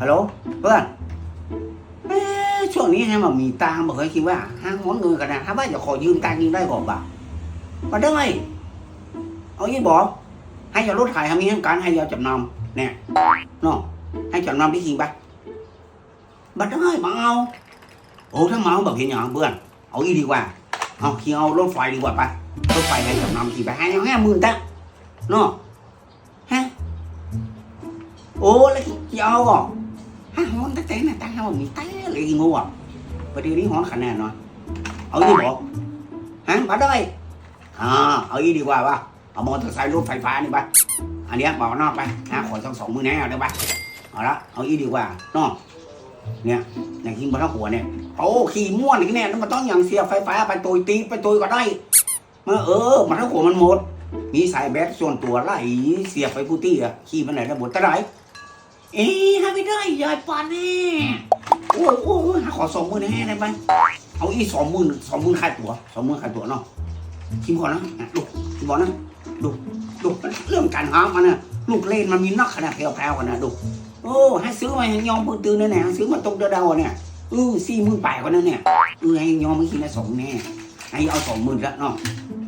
ฮัลโหลเพื่อนช่วงนี้ให้มามีตังบอกให้คิดว่าห้างหัวเงินกันนะถ้าว่าจะขอยืมตังยืมได้ก่อนบ่ามาได้เอายี่บอกให้ยารถถ่ายทำนี้ให้การให้ยาจำนำเนี่ยเนาะให้จำนำที่คิงปะบัดได้มาเอาโอ้ถ้ามาเอาแบบเห็นอย่างเพื่อนเอาอีดีกว่าเอาคิงเอารถไฟดีกว่าปะรถไฟให้จำนำขี่ไปให้เอาห้าหมื่นตะเนาะฮะโอ้แล้วคิงเอาก่อน ฮะมันตั้งแต่น่ะตั้งให้มันมีแต่เลยงูอะประเดี๋ยวนี้หอนขนาดเนาะเอาอีบอกฮะบัดได้อ่าเอาอีดีกว่าปะเอามอเตอร์ไซค์รถไฟฟ้านี่ไปอันเนี้ยบอกนอกไปนะขอสักสองมือแน่เอาได้ปะเอาละเอาอีดีกว่าเนอกเนี่ยอย่างที่บนหัวเนี่ยโอ้ขี่ม่วนอีกเนี่แล้วมันต้องอย่างเสียไฟฟ้าไปตุยตีไปตุยก็ได้เมื่อเออมันทั้งหัวมันหมด มีสายแบตส่วนตัวไล่เสียบไปผู้ตี้อะขี่มันไหนได้หมดตะไหน เอ๊ะให้ไม่ได้ยายปานนี่โอ้ยโอ้ยขอสองหมือแน่ได้ไหมเอาอีสองหมื่นสองหมื่นค่าตั๋วสองหมื่นค่าตั๋วเนาะคิมก่อนนะลูกคิมบอกนะดูดูเรื่องการหามันน่ะลูกเล่นมันมีนักขนาดแพรวๆกันนะดูโอ้ให้ซื้อมาให้ยอมปืนตื่นแน่ๆซื้อมาตรงเดาๆเนี่ยเออสี่หมื่นแปดกันนั่นเนี่ยเออให้ยอมไม่คิดนะสองแน่ให้เอาสองหมื่นละเนาะ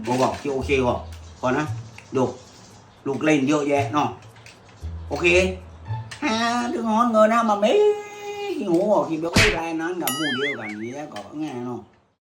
บอกบอกที่โอเคบอกก่อนนะดูลูกเล่นเยอะแยะเนาะโอเค ฮะถึงงอนเงินนะมาไม่ขี้หูบอกขี้เ